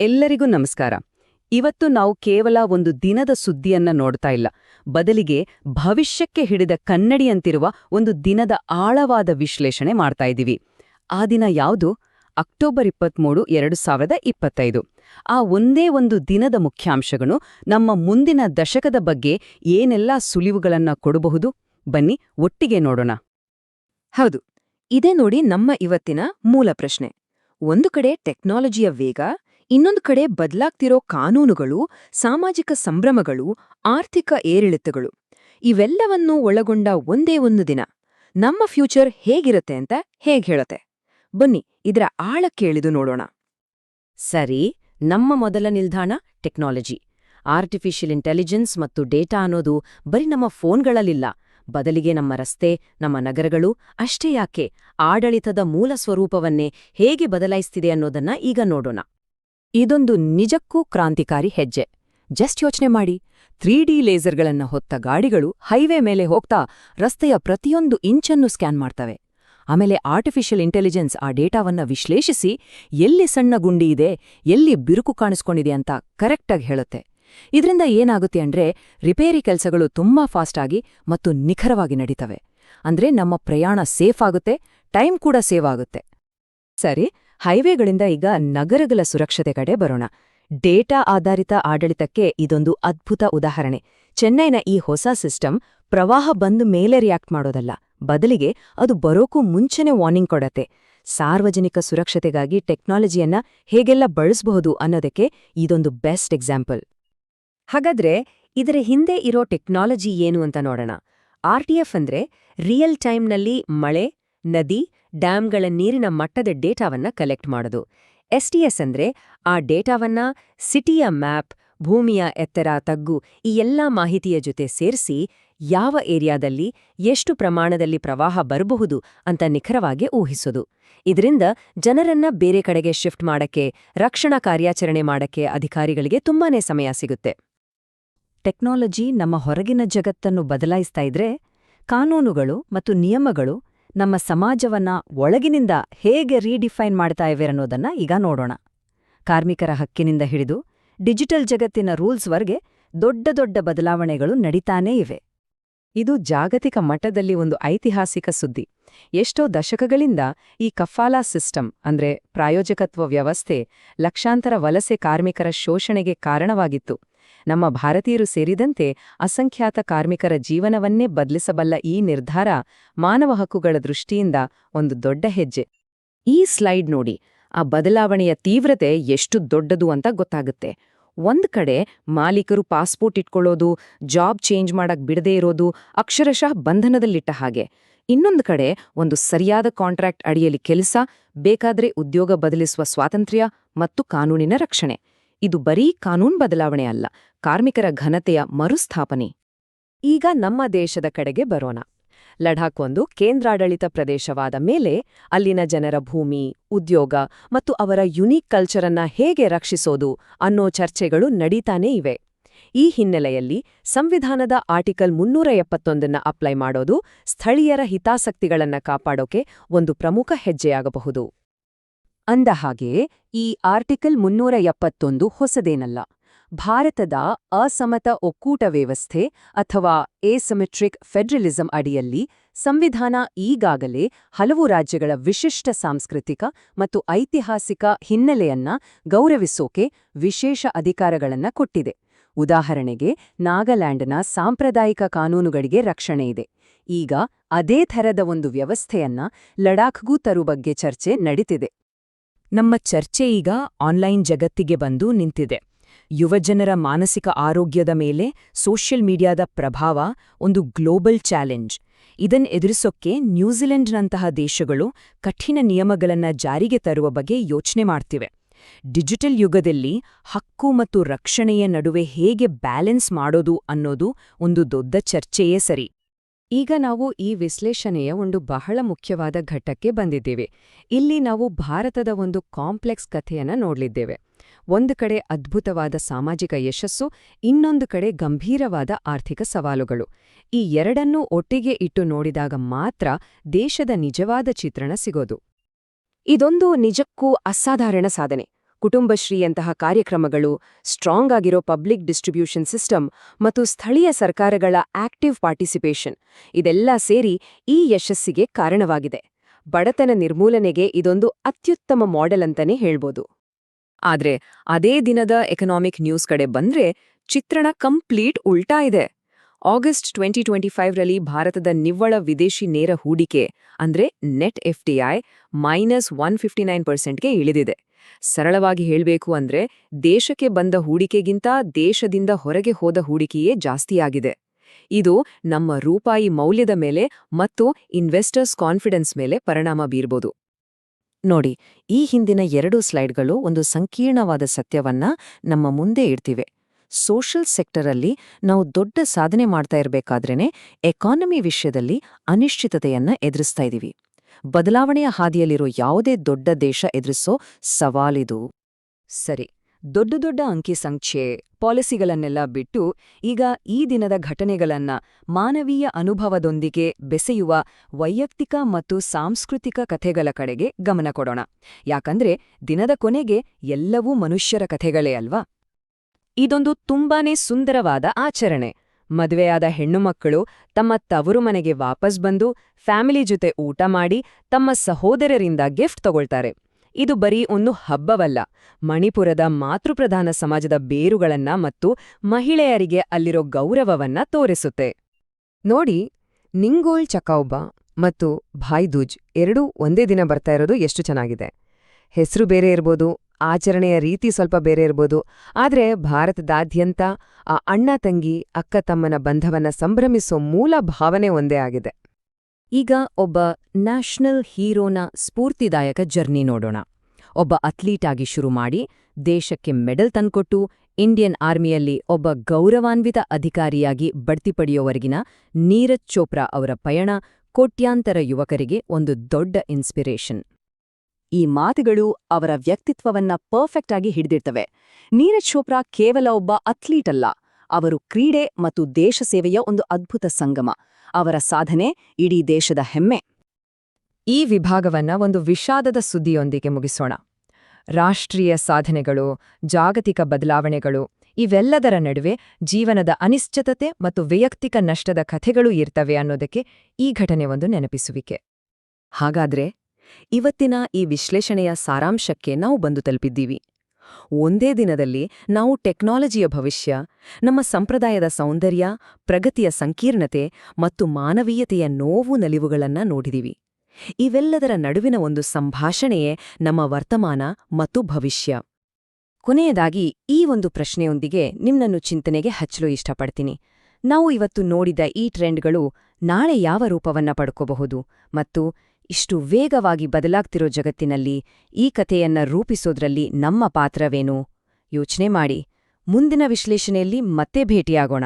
ಎಲ್ಲರಿಗೂ ನಮಸ್ಕಾರ. ಇವತ್ತು ನಾವು ಕೇವಲ ಒಂದು ದಿನದ ಸುದ್ದಿಯನ್ನ ನೋಡ್ತಾ ಇಲ್ಲ. ಬದಲಿಗೆ ಭವಿಷ್ಯಕ್ಕೆ ಹಿಡಿದ ಕನ್ನಡಿಯಂತಿರುವ ಒಂದು ದಿನದ ಆಳವಾದ ವಿಶ್ಲೇಷಣೆ ಮಾಡ್ತಾ ಇದ್ದೀವಿ. ಆ ದಿನ ಯಾವುದು? ಅಕ್ಟೋಬರ್ ಇಪ್ಪತ್ಮೂರು, ಎರಡು ಸಾವಿರದ ಇಪ್ಪತ್ತೈದು. ಆ ಒಂದೇ ಒಂದು ದಿನದ ಮುಖ್ಯಾಂಶಗಳು ನಮ್ಮ ಮುಂದಿನ ದಶಕದ ಬಗ್ಗೆ ಏನೆಲ್ಲ ಸುಳಿವುಗಳನ್ನ ಕೊಡಬಹುದು? ಬನ್ನಿ, ಒಟ್ಟಿಗೆ ನೋಡೋಣ. ಹೌದು, ಇದೇ ನೋಡಿ ನಮ್ಮ ಇವತ್ತಿನ ಮೂಲ ಪ್ರಶ್ನೆ. ಒಂದು ಕಡೆ ಟೆಕ್ನಾಲಜಿಯ ವೇಗ ಇನ್ನೊಂದು ಕಡೆ ಬದಲಾಗ್ತಿರೋ ಕಾನೂನುಗಳು, ಸಾಮಾಜಿಕ ಸಂಭ್ರಮಗಳು, ಆರ್ಥಿಕ ಏರಿಳಿತಗಳು, ಇವೆಲ್ಲವನ್ನೂ ಒಳಗೊಂಡ ಒಂದೇ ಒಂದು ದಿನ. ನಮ್ಮ ಫ್ಯೂಚರ್ ಹೇಗಿರುತ್ತೆ ಅಂತ ಹೇಗೆ ಹೇಳತ್ತೆ? ಬನ್ನಿ, ಇದರ ಆಳ ಕೇಳಿದು ನೋಡೋಣ. ಸರಿ, ನಮ್ಮ ಮೊದಲ ನಿಲ್ದಾಣ ಟೆಕ್ನಾಲಜಿ. ಆರ್ಟಿಫಿಷಿಯಲ್ ಇಂಟೆಲಿಜೆನ್ಸ್ ಮತ್ತು ಡೇಟಾ ಅನ್ನೋದು ಬರೀ ನಮ್ಮ ಫೋನ್ಗಳಲ್ಲಿಲ್ಲ. ಬದಲಿಗೆ ನಮ್ಮ ರಸ್ತೆ, ನಮ್ಮ ನಗರಗಳು, ಅಷ್ಟೇ ಯಾಕೆ? ಆಡಳಿತದ ಮೂಲ ಸ್ವರೂಪವನ್ನೇ ಹೇಗೆ ಬದಲಾಯಿಸ್ತಿದೆ ಅನ್ನೋದನ್ನ ಈಗ ನೋಡೋಣ. ಇದೊಂದು ನಿಜಕ್ಕೂ ಕ್ರಾಂತಿಕಾರಿ ಹೆಜ್ಜೆ. ಜಸ್ಟ್ ಯೋಚನೆ ಮಾಡಿ ತ್ರೀ ಡಿ ಲೇಸರ್ಗಳನ್ನ ಹೊತ್ತ ಗಾಡಿಗಳು ಹೈವೇ ಮೇಲೆ ಹೋಗ್ತಾ ರಸ್ತೆಯ ಪ್ರತಿಯೊಂದು ಇಂಚನ್ನು ಸ್ಕ್ಯಾನ್ ಮಾಡ್ತವೆ. ಆಮೇಲೆ ಆರ್ಟಿಫಿಷಿಯಲ್ ಇಂಟೆಲಿಜೆನ್ಸ್ ಆ ಡೇಟಾವನ್ನ ವಿಶ್ಲೇಷಿಸಿ, ಎಲ್ಲಿ ಸಣ್ಣ ಗುಂಡಿ ಇದೆ, ಎಲ್ಲಿ ಬಿರುಕು ಕಾಣಿಸ್ಕೊಂಡಿದೆ ಅಂತ ಕರೆಕ್ಟಾಗಿ ಹೇಳುತ್ತೆ. ಇದರಿಂದ ಏನಾಗುತ್ತೆ ಅಂದ್ರೆ, ರಿಪೇರಿ ಕೆಲಸಗಳು ತುಂಬಾ ಫಾಸ್ಟಾಗಿ ಮತ್ತು ನಿಖರವಾಗಿ ನಡೀತವೆ. ಅಂದ್ರೆ ನಮ್ಮ ಪ್ರಯಾಣ ಸೇಫ್ ಆಗುತ್ತೆ, ಟೈಮ್ ಕೂಡ ಸೇವ್ ಆಗುತ್ತೆ. ಸರಿ ಹೈವೇಗಳಿಂದ ಈಗ ನಗರಗಳ ಸುರಕ್ಷತೆ ಕಡೆ ಬರೋಣ. ಡೇಟಾ ಆಧಾರಿತ ಆಡಳಿತಕ್ಕೆ ಇದೊಂದು ಅದ್ಭುತ ಉದಾಹರಣೆ. ಚೆನ್ನೈನ ಈ ಹೊಸ ಸಿಸ್ಟಮ್ ಪ್ರವಾಹ ಬಂದು ಮೇಲೆ ರಿಯಾಕ್ಟ್ ಮಾಡೋದಲ್ಲ. ಬದಲಿಗೆ ಅದು ಬರೋಕ್ಕೂ ಮುಂಚೆನೆ ವಾರ್ನಿಂಗ್ ಕೊಡತ್ತೆ. ಸಾರ್ವಜನಿಕ ಸುರಕ್ಷತೆಗಾಗಿ ಟೆಕ್ನಾಲಜಿಯನ್ನ ಹೇಗೆಲ್ಲ ಬಳಸಬಹುದು ಅನ್ನೋದಕ್ಕೆ ಇದೊಂದು ಬೆಸ್ಟ್ ಎಕ್ಸಾಂಪಲ್. ಹಾಗಾದ್ರೆ ಇದರ ಹಿಂದೆ ಇರೋ ಟೆಕ್ನಾಲಜಿ ಏನು ಅಂತ ನೋಡೋಣ. ಆರ್ಟಿಎಫ್ ಅಂದ್ರೆ ರಿಯಲ್ ಟೈಮ್ನಲ್ಲಿ ಮಳೆ ನದಿ, ಡ್ಯಾಮ್ಗಳ ನೀರಿನ ಮಟ್ಟದ ಡೇಟಾವನ್ನ ಕಲೆಕ್ಟ್ ಮಾಡೋದು. ಎಸ್ಟಿಎಸ್ ಅಂದ್ರೆ ಆ ಡೇಟಾವನ್ನ ಸಿಟಿಯ ಮ್ಯಾಪ್, ಭೂಮಿಯ ಎತ್ತರ, ತಗ್ಗು ಈ ಎಲ್ಲಾ ಮಾಹಿತಿಯ ಜೊತೆ ಸೇರಿಸಿ ಯಾವ ಏರಿಯಾದಲ್ಲಿ ಎಷ್ಟು ಪ್ರಮಾಣದಲ್ಲಿ ಪ್ರವಾಹ ಬರಬಹುದು ಅಂತ ನಿಖರವಾಗಿ ಊಹಿಸೋದು. ಇದರಿಂದ ಜನರನ್ನ ಬೇರೆ ಕಡೆಗೆ ಶಿಫ್ಟ್ ಮಾಡಕ್ಕೆ, ರಕ್ಷಣಾ ಕಾರ್ಯಾಚರಣೆ ಮಾಡಕ್ಕೆ ಅಧಿಕಾರಿಗಳಿಗೆ ತುಂಬಾನೇ ಸಮಯ ಸಿಗುತ್ತೆ. ಟೆಕ್ನಾಲಜಿ ನಮ್ಮ ಹೊರಗಿನ ಜಗತ್ತನ್ನು ಬದಲಾಯಿಸ್ತಾ ಇದ್ರೆ ಕಾನೂನುಗಳು ಮತ್ತು ನಿಯಮಗಳು ನಮ್ಮ ಸಮಾಜವನ್ನ ಒಳಗಿನಿಂದ ಹೇಗೆ ರೀಡಿಫೈನ್ ಮಾಡ್ತಾ ಇವೆ ಅನ್ನೋದನ್ನ ಈಗ ನೋಡೋಣ. ಕಾರ್ಮಿಕರ ಹಕ್ಕಿನಿಂದ ಹಿಡಿದು ಡಿಜಿಟಲ್ ಜಗತ್ತಿನ ರೂಲ್ಸ್ವರೆಗೆ ದೊಡ್ಡ ದೊಡ್ಡ ಬದಲಾವಣೆಗಳು ನಡೀತಾನೇ ಇವೆ. ಇದು ಜಾಗತಿಕ ಮಟ್ಟದಲ್ಲಿ ಒಂದು ಐತಿಹಾಸಿಕ ಸುದ್ದಿ. ಎಷ್ಟೋ ದಶಕಗಳಿಂದ ಈ ಕಫಾಲಾ ಸಿಸ್ಟಮ್, ಅಂದ್ರೆ ಪ್ರಾಯೋಜಕತ್ವ ವ್ಯವಸ್ಥೆ, ಲಕ್ಷಾಂತರ ವಲಸೆ ಕಾರ್ಮಿಕರ ಶೋಷಣೆಗೆ ಕಾರಣವಾಗಿತ್ತು. ನಮ್ಮ ಭಾರತೀಯರು ಸೇರಿದಂತೆ ಅಸಂಖ್ಯಾತ ಕಾರ್ಮಿಕರ ಜೀವನವನ್ನೇ ಬದಲಿಸಬಲ್ಲ ಈ ನಿರ್ಧಾರ ಮಾನವ ಹಕ್ಕುಗಳ ದೃಷ್ಟಿಯಿಂದ ಒಂದು ದೊಡ್ಡ ಹೆಜ್ಜೆ. ಈ ಸ್ಲೈಡ್ ನೋಡಿ, ಆ ಬದಲಾವಣೆಯ ತೀವ್ರತೆ ಎಷ್ಟು ದೊಡ್ಡದು ಅಂತ ಗೊತ್ತಾಗುತ್ತೆ. ಒಂದು ಕಡೆ ಮಾಲೀಕರು ಪಾಸ್ಪೋರ್ಟ್ ಇಟ್ಕೊಳ್ಳೋದು, ಜಾಬ್ ಚೇಂಜ್ ಮಾಡಕ್ ಬಿಡದೇ ಇರೋದು ಅಕ್ಷರಶಃ ಬಂಧನದಲ್ಲಿಟ್ಟ ಹಾಗೆ. ಇನ್ನೊಂದು ಕಡೆ ಒಂದು ಸರಿಯಾದ ಕಾಂಟ್ರಾಕ್ಟ್ ಅಡಿಯಲ್ಲಿ ಕೆಲಸ, ಬೇಕಾದ್ರೆ ಉದ್ಯೋಗ ಬದಲಿಸುವ ಸ್ವಾತಂತ್ರ್ಯ ಮತ್ತು ಕಾನೂನಿನ ರಕ್ಷಣೆ. ಇದು ಬರೀ ಕಾನೂನು ಬದಲಾವಣೆ ಅಲ್ಲ, ಕಾರ್ಮಿಕರ ಘನತೆಯ ಮರುಸ್ಥಾಪನೆ. ಈಗ ನಮ್ಮ ದೇಶದ ಕಡೆಗೆ ಬರೋಣ. ಲಡಾಖ್ ಒಂದು ಕೇಂದ್ರಾಡಳಿತ ಪ್ರದೇಶವಾದ ಮೇಲೆ ಅಲ್ಲಿನ ಜನರ ಭೂಮಿ, ಉದ್ಯೋಗ ಮತ್ತು ಅವರ ಯುನೀಕ್ ಕಲ್ಚರನ್ನ ಹೇಗೆ ರಕ್ಷಿಸೋದು ಅನ್ನೋ ಚರ್ಚೆಗಳು ನಡೀತಾನೇ ಇವೆ. ಈ ಹಿನ್ನೆಲೆಯಲ್ಲಿ ಸಂವಿಧಾನದ ಆರ್ಟಿಕಲ್ ಮುನ್ನೂರ ಎಪ್ಪತ್ತೊಂದನ್ನ ಅಪ್ಲೈ ಮಾಡೋದು ಸ್ಥಳೀಯರ ಹಿತಾಸಕ್ತಿಗಳನ್ನ ಕಾಪಾಡೋಕೆ ಒಂದು ಪ್ರಮುಖ ಹೆಜ್ಜೆಯಾಗಬಹುದು. ಅಂದ ಹಾಗೆಯೇ ಈ ಆರ್ಟಿಕಲ್ ಮುನ್ನೂರ ಎಪ್ಪತ್ತೊಂದು ಹೊಸದೇನಲ್ಲ. ಭಾರತದ ಅಸಮತ ಒಕ್ಕೂಟ ವ್ಯವಸ್ಥೆ ಅಥವಾ ಎಸಮೆಟ್ರಿಕ್ ಫೆಡರಲಿಸಂ ಅಡಿಯಲ್ಲಿ ಸಂವಿಧಾನ ಈಗಾಗಲೇ ಹಲವು ರಾಜ್ಯಗಳ ವಿಶಿಷ್ಟ ಸಾಂಸ್ಕೃತಿಕ ಮತ್ತು ಐತಿಹಾಸಿಕ ಹಿನ್ನೆಲೆಯನ್ನ ಗೌರವಿಸೋಕೆ ವಿಶೇಷ ಅಧಿಕಾರಗಳನ್ನ ಕೊಟ್ಟಿದೆ. ಉದಾಹರಣೆಗೆ, ನಾಗಾಲ್ಯಾಂಡ್ನ ಸಾಂಪ್ರದಾಯಿಕ ಕಾನೂನುಗಳಿಗೆ ರಕ್ಷಣೆ ಇದೆ. ಈಗ ಅದೇ ಥರದ ಒಂದು ವ್ಯವಸ್ಥೆಯನ್ನ ಲಡಾಖ್ಗೂ ತರು ಬಗ್ಗೆ ಚರ್ಚೆ ನಡೀತಿದೆ. ನಮ್ಮ ಚರ್ಚೆ ಈಗ ಆನ್ಲೈನ್ ಜಗತ್ತಿಗೆ ಬಂದು ನಿಂತಿದೆ. ಯುವಜನರ ಮಾನಸಿಕ ಆರೋಗ್ಯದ ಮೇಲೆ ಸೋಷಿಯಲ್ ಮೀಡಿಯಾದ ಪ್ರಭಾವ ಒಂದು ಗ್ಲೋಬಲ್ ಚಾಲೆಂಜ್. ಇದನ್ ಎದುರಿಸೋಕ್ಕೆ ನ್ಯೂಜಿಲೆಂಡ್ನಂತಹ ದೇಶಗಳು ಕಠಿಣ ನಿಯಮಗಳನ್ನು ಜಾರಿಗೆ ತರುವ ಬಗ್ಗೆ ಯೋಚನೆ ಮಾಡ್ತಿವೆ. ಡಿಜಿಟಲ್ ಯುಗದಲ್ಲಿ ಹಕ್ಕು ಮತ್ತು ರಕ್ಷಣೆಯ ನಡುವೆ ಹೇಗೆ ಬ್ಯಾಲೆನ್ಸ್ ಮಾಡೋದು ಅನ್ನೋದು ಒಂದು ದೊಡ್ಡ ಚರ್ಚೆಯೇ ಸರಿ. ಈಗ ನಾವು ಈ ವಿಶ್ಲೇಷಣೆಯ ಒಂದು ಬಹಳ ಮುಖ್ಯವಾದ ಘಟ್ಟಕ್ಕೆ ಬಂದಿದ್ದೇವೆ. ಇಲ್ಲಿ ನಾವು ಭಾರತದ ಒಂದು ಕಾಂಪ್ಲೆಕ್ಸ್ ಕಥೆಯನ್ನು ನೋಡಲಿದ್ದೇವೆ. ಒಂದು ಕಡೆ ಅದ್ಭುತವಾದ ಸಾಮಾಜಿಕ ಯಶಸ್ಸು, ಇನ್ನೊಂದು ಕಡೆ ಗಂಭೀರವಾದ ಆರ್ಥಿಕ ಸವಾಲುಗಳು. ಈ ಎರಡನ್ನೂ ಒಟ್ಟಿಗೆ ಇಟ್ಟು ನೋಡಿದಾಗ ಮಾತ್ರ ದೇಶದ ನಿಜವಾದ ಚಿತ್ರಣ ಸಿಗೋದು. ಇದೊಂದು ನಿಜಕ್ಕೂ ಅಸಾಧಾರಣ ಸಾಧನೆ. ಕುಟುಂಬಶ್ರೀಯಂತಹ ಕಾರ್ಯಕ್ರಮಗಳು ಸ್ಟ್ರಾಂಗ್ ಆಗಿರೋ ಪಬ್ಲಿಕ್ ಡಿಸ್ಟ್ರಿಬ್ಯೂಷನ್ ಸಿಸ್ಟಮ್ ಮತ್ತು ಸ್ಥಳೀಯ ಸರ್ಕಾರಗಳ ಆಕ್ಟಿವ್ ಪಾರ್ಟಿಸಿಪೇಷನ್ ಇದೆಲ್ಲ ಸೇರಿ ಈ ಯಶಸ್ಸಿಗೆ ಕಾರಣವಾಗಿದೆ. ಬಡತನ ನಿರ್ಮೂಲನೆಗೆ ಇದೊಂದು ಅತ್ಯುತ್ತಮ ಮಾಡೆಲ್ ಅಂತಾನೆ ಹೇಳ್ಬೋದು. ಆದ್ರೆ ಅದೇ ದಿನದ ಎಕನಾಮಿಕ್ ನ್ಯೂಸ್ ಕಡೆ ಬಂದ್ರೆ ಚಿತ್ರಣ ಕಂಪ್ಲೀಟ್ ಉಲ್ಟಾ ಇದೆ. ಆಗಸ್ಟ್ ಟ್ವೆಂಟಿ ಟ್ವೆಂಟಿ ಫೈವ್ರಲ್ಲಿ ಭಾರತದ ನಿವ್ವಳ ವಿದೇಶಿ ನೇರ ಹೂಡಿಕೆ ಅಂದ್ರೆ net FDI minus one fifty nine ಪರ್ಸೆಂಟ್ಗೆ ಇಳಿದಿದೆ. ಸರಳವಾಗಿ ಹೇಳಬೇಕು ಅಂದ್ರೆ ದೇಶಕ್ಕೆ ಬಂದ ಹೂಡಿಕೆಗಿಂತ ದೇಶದಿಂದ ಹೊರಗೆ ಹೋದ ಹೂಡಿಕೆಯೇ ಜಾಸ್ತಿಯಾಗಿದೆ. ಇದು ನಮ್ಮ ರೂಪಾಯಿ ಮೌಲ್ಯದ ಮೇಲೆ ಮತ್ತು ಇನ್ವೆಸ್ಟರ್ಸ್ ಕಾನ್ಫಿಡೆನ್ಸ್ ಮೇಲೆ ಪರಿಣಾಮ ಬೀರ್ಬೋದು. ನೋಡಿ, ಈ ಹಿಂದಿನ ಎರಡು ಸ್ಲೈಡ್ಗಳು ಒಂದು ಸಂಕೀರ್ಣವಾದ ಸತ್ಯವನ್ನ ನಮ್ಮ ಮುಂದೆ ಇಡ್ತಿವೆ. ಸೋಷಲ್ ಸೆಕ್ಟರಲ್ಲಿ ನಾವು ದೊಡ್ಡ ಸಾಧನೆ ಮಾಡ್ತಾ ಇರಬೇಕಾದ್ರೇನೆ ಎಕಾನಮಿ ವಿಷಯದಲ್ಲಿ ಅನಿಶ್ಚಿತತೆಯನ್ನ ಎದುರಿಸ್ತಾ ಇದೀವಿ. ಬದಲಾವಣೆಯ ಹಾದಿಯಲ್ಲಿರೋ ಯಾವುದೇ ದೊಡ್ಡ ದೇಶ ಎದುರಿಸೋ ಸವಾಲಿದು. ಸರಿ, ದೊಡ್ಡ ದೊಡ್ಡ ಅಂಕಿ ಸಂಖ್ಯೆ ಪಾಲಿಸಿಗಳನ್ನೆಲ್ಲ ಬಿಟ್ಟು ಈಗ ಈ ದಿನದ ಘಟನೆಗಳನ್ನ ಮಾನವೀಯ ಅನುಭವದೊಂದಿಗೆ ಬೆಸೆಯುವ ವೈಯಕ್ತಿಕ ಮತ್ತು ಸಾಂಸ್ಕೃತಿಕ ಕಥೆಗಳ ಕಡೆಗೆ ಗಮನ ಕೊಡೋಣ. ಯಾಕಂದ್ರೆ ದಿನದ ಕೊನೆಗೆ ಎಲ್ಲವೂ ಮನುಷ್ಯರ ಕಥೆಗಳೇ ಅಲ್ವಾ? ಇದೊಂದು ತುಂಬಾನೇ ಸುಂದರವಾದ ಆಚರಣೆ. ಮದುವೆಯಾದ ಹೆಣ್ಣುಮಕ್ಕಳು ತಮ್ಮ ತವರು ಮನೆಗೆ ವಾಪಸ್ ಬಂದು ಫ್ಯಾಮಿಲಿ ಜೊತೆ ಊಟ ಮಾಡಿ ತಮ್ಮ ಸಹೋದರರಿಂದ ಗಿಫ್ಟ್ ತಗೊಳ್ತಾರೆ. ಇದು ಬರೀ ಒಂದು ಹಬ್ಬವಲ್ಲ. ಮಣಿಪುರದ ಮಾತೃಪ್ರಧಾನ ಸಮಾಜದ ಬೇರುಗಳನ್ನ ಮತ್ತು ಮಹಿಳೆಯರಿಗೆ ಅಲ್ಲಿರೋ ಗೌರವವನ್ನ ತೋರಿಸುತ್ತೆ. ನೋಡಿ, ನಿಂಗೋಲ್ ಚಕೌಬಾ ಮತ್ತು ಭಾಯ್ದೂಜ್ ಎರಡೂ ಒಂದೇ ದಿನ ಬರ್ತಾ ಇರೋದು ಎಷ್ಟು ಚೆನ್ನಾಗಿದೆ. ಹೆಸರು ಬೇರೆ ಇರ್ಬೋದು, ಆಚರಣೆಯ ರೀತಿ ಸ್ವಲ್ಪ ಬೇರೆ ಇರ್ಬೋದು. ಆದರೆ ಭಾರತದಾದ್ಯಂತ ಆ ಅಣ್ಣ ತಂಗಿ, ಅಕ್ಕ ತಮ್ಮನ ಬಂಧವನ್ನ ಸಂಭ್ರಮಿಸೋ ಮೂಲ ಭಾವನೆ ಒಂದೇ ಆಗಿದೆ. ಈಗ ಒಬ್ಬ ನ್ಯಾಷನಲ್ ಹೀರೋನ ಸ್ಫೂರ್ತಿದಾಯಕ ಜರ್ನಿ ನೋಡೋಣ. ಒಬ್ಬ ಅಥ್ಲೀಟ್ ಆಗಿ ಶುರು ಮಾಡಿ, ದೇಶಕ್ಕೆ ಮೆಡಲ್ ತಂದ್ಕೊಟ್ಟು, ಇಂಡಿಯನ್ ಆರ್ಮಿಯಲ್ಲಿ ಒಬ್ಬ ಗೌರವಾನ್ವಿತ ಅಧಿಕಾರಿಯಾಗಿ ಬಡ್ತಿ ಪಡೆಯೋವರೆಗಿನ ನೀರಜ್ ಚೋಪ್ರಾ ಅವರ ಪಯಣ ಕೋಟ್ಯಾಂತರ ಯುವಕರಿಗೆ ಒಂದು ದೊಡ್ಡ ಇನ್ಸ್ಪಿರೇಷನ್. ಈ ಮಾತುಗಳು ಅವರ ವ್ಯಕ್ತಿತ್ವವನ್ನ ಪರ್ಫೆಕ್ಟ್ ಆಗಿ ಹಿಡಿದಿರ್ತವೆ ನೀರಜ್ ಚೋಪ್ರಾ ಕೇವಲ ಒಬ್ಬ ಅಥ್ಲೀಟ್ ಅಲ್ಲ. ಅವರು ಕ್ರೀಡೆ ಮತ್ತು ದೇಶ ಸೇವೆಯ ಒಂದು ಅದ್ಭುತ ಸಂಗಮ. ಅವರ ಸಾಧನೆ ಇಡೀ ದೇಶದ ಹೆಮ್ಮೆ. ಈ ವಿಭಾಗವನ್ನ ಒಂದು ವಿಷಾದದ ಸುದ್ದಿಯೊಂದಿಗೆ ಮುಗಿಸೋಣ. ರಾಷ್ಟ್ರೀಯ ಸಾಧನೆಗಳು, ಜಾಗತಿಕ ಬದಲಾವಣೆಗಳು, ಇವೆಲ್ಲದರ ನಡುವೆ ಜೀವನದ ಅನಿಶ್ಚಿತತೆ ಮತ್ತು ವೈಯಕ್ತಿಕ ನಷ್ಟದ ಕಥೆಗಳು ಇರ್ತವೆ ಅನ್ನೋದಕ್ಕೆ ಈ ಘಟನೆ ಒಂದು ನೆನಪಿಸುವಿಕೆ. ಹಾಗಾದ್ರೆ ಇವತ್ತಿನ ಈ ವಿಶ್ಲೇಷಣೆಯ ಸಾರಾಂಶಕ್ಕೆ ನಾವು ಬಂದು ತಲುಪಿದ್ದೀವಿ. ಒಂದೇ ದಿನದಲ್ಲಿ ನಾವು ಟೆಕ್ನಾಲಜಿಯ ಭವಿಷ್ಯ, ನಮ್ಮ ಸಂಪ್ರದಾಯದ ಸೌಂದರ್ಯ, ಪ್ರಗತಿಯ ಸಂಕೀರ್ಣತೆ ಮತ್ತು ಮಾನವೀಯತೆಯ ನೋವು ನಲಿವುಗಳನ್ನ ನೋಡಿದಿವಿ. ಇವೆಲ್ಲದರ ನಡುವಿನ ಒಂದು ಸಂಭಾಷಣೆಯೇ ನಮ್ಮ ವರ್ತಮಾನ ಮತ್ತು ಭವಿಷ್ಯ. ಕೊನೆಯದಾಗಿ ಈ ಒಂದು ಪ್ರಶ್ನೆಯೊಂದಿಗೆ ನಿಮ್ಮನ್ನು ಚಿಂತನೆಗೆ ಹಚ್ಚಲು ಇಷ್ಟಪಡ್ತೀನಿ. ನಾವು ಇವತ್ತು ನೋಡಿದ ಈ ಟ್ರೆಂಡ್ಗಳು ನಾಳೆ ಯಾವ ರೂಪವನ್ನ ಪಡ್ಕೋಬಹುದು ಮತ್ತು ಇಷ್ಟು ವೇಗವಾಗಿ ಬದಲಾಗ್ತಿರೋ ಜಗತ್ತಿನಲ್ಲಿ ಈ ಕಥೆಯನ್ನ ರೂಪಿಸೋದ್ರಲ್ಲಿ ನಮ್ಮ ಪಾತ್ರವೇನು? ಯೋಚನೆ ಮಾಡಿ. ಮುಂದಿನ ವಿಶ್ಲೇಷಣೆಯಲ್ಲಿ ಮತ್ತೆ ಭೇಟಿಯಾಗೋಣ.